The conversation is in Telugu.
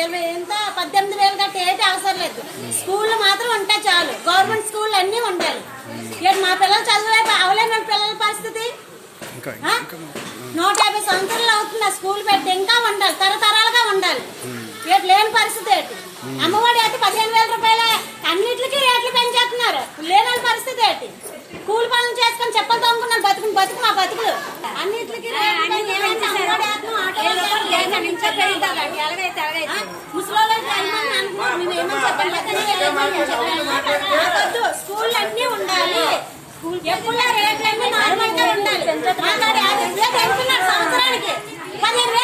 ఇరవై ఎంత? పద్దెనిమిది వేలు కట్టే ఏంటి అవసరం లేదు. స్కూళ్ళు మాత్రం ఉంటే చాలు. గవర్నమెంట్ స్కూల్ అన్నీ ఉండాలి. ఇక్కడ మా పిల్లలు చదువులే అవలే మన పిల్లల పరిస్థితి. నూట యాభై సంవత్సరాలు అవుతుంది స్కూల్ పెట్టి ఇంకా ఉండాలి. తరతరాలుగా ఉండాలి. ఇటు లేని పరిస్థితి ఏంటి? అమ్మఒడి అయితే పదిహేను వేల రూపాయలు. అన్నింటికి రేట్లు పెంచేస్తున్నారు. లేని పరిస్థితి ఏంటి? కూలి పనులు చేసుకొని చెప్పలు తమ్ముకున్నాను బతుకు బతుకు మా బతుకులు. అన్నిటికీ స్కూల్ అన్నీ ఉండాలి. ఎప్పుడు రేట్లన్నీ నార్మల్గా ఉండాలి. సంవత్సరానికి? పదిహేను